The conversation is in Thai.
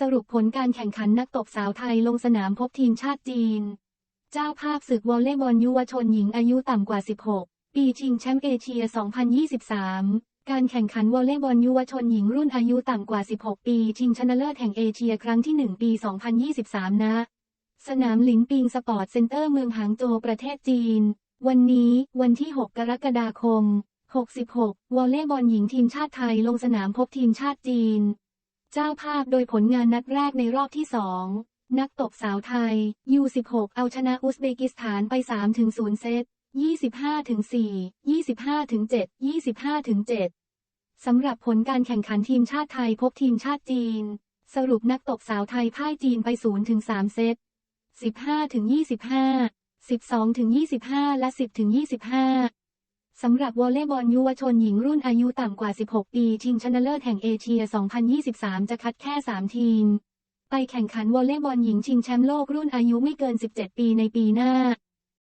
สรุปผลการแข่งขันนักตบสาวไทยลงสนามพบทีมชาติจีน เจ้าภาพศึกวอลเลย์บอลยุวชนหญิงอายุต่ำกว่า 16 ปีชิงแชมป์เอเชีย 2023 การแข่งขันวอลเลย์บอลยุวชนหญิงรุ่นอายุต่ำกว่า 16 ปี ชิงชนะเลิศแห่งเอเชียครั้งที่ 1 ปี 2023นะสนามหลินปิงสปอร์ตเซ็นเตอร์เมืองหางโจวประเทศจีน วันนี้วันที่ 6 กรกฎาคม 66 วอลเลย์บอลหญิงทีมชาติไทยลงสนามพบทีมชาติจีน เจ้าภาพโดยผลงานนัดแรกในรอบที่2นักตบสาวไทย U16 เอาชนะอุซเบกิสถานไป 3-0 เซต 25-4 25-7 25-7 สำหรับผลการแข่งขันทีมชาติไทยพบทีมชาติจีน สรุปนักตบสาวไทยพ่ายจีนไป 0-3 เซต 15-25 12-25 และ 10-25 สำหรับวอลเลย์บอลยุวชนหญิงรุ่นอายุต่ำกว่า 16 ปี ชิงชนะเลิศแห่งเอเชีย 2023 จะคัดแค่ 3 ทีม ไปแข่งขันวอลเลย์บอลหญิงชิงแชมป์โลกรุ่นอายุไม่เกิน 17 ปีในปีหน้า